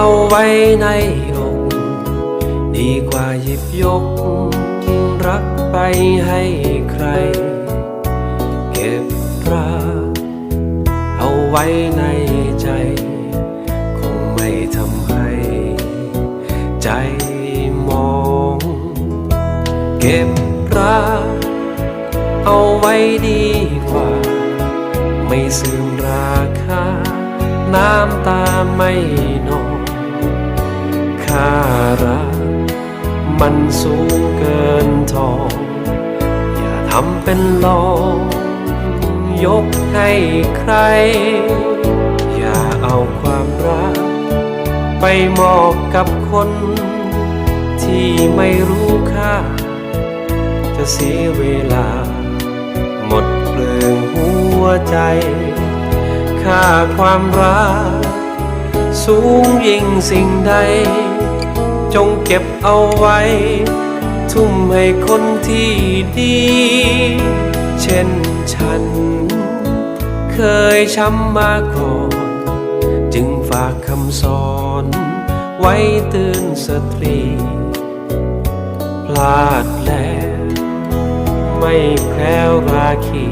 เอาไว้ในอกดีกว่าหยิบยก รักไปให้ใคร เก็บรักเอาไว้ในใจ คงไม่ทำให้ ใจมอง เก็บรักเอาไว้ดีกว่า ไม่เสื่อมราคา น้ำตาไม่นองค่ารักมันสูงเกินทอง อย่าทำเป็นลองยกให้ใคร อย่าเอาความรัก ไปมอบกับคน ที่ไม่รู้ค่า จะเสียเวลา หมดเปลืองหัวใจ ค่าความรัก สูงยิ่งสิ่งใด จงเก็บเอาไว้ ทุ่มให้คนที่ดี เช่นฉัน เคยช้ำมาก่อน จึงฝากคำสอน ไว้เตือนสตรี พลาดแล้วไม่แคล้วราคี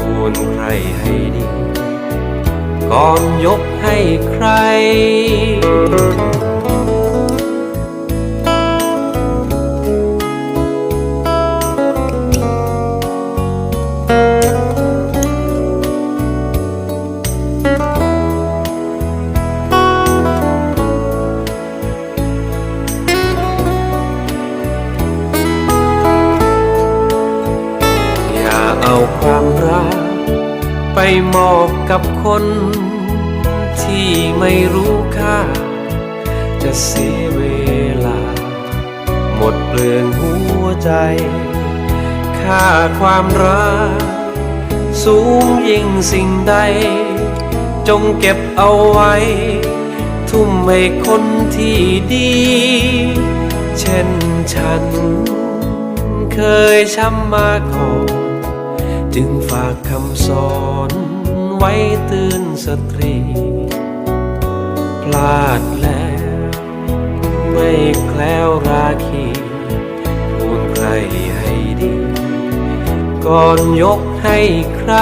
ควรใครให้ดี ก่อนยกให้ใคร อย่าเอาความรักไปมอบกับคน ที่ไม่รู้ค่า จะเสียเวลา หมดเปลืองหัวใจ ค่าความรัก สูงยิ่งสิ่งใด จงเก็บเอาไว้ ทุ่มให้คนที่ดี เช่นฉัน เคยช้ำมาก่อนจึงฝากคำสอนไว้เตือนสตรี พลาดแล้ว ไม่แคล้วราคีพูดใครให้ดี ก่อนยกให้ใคร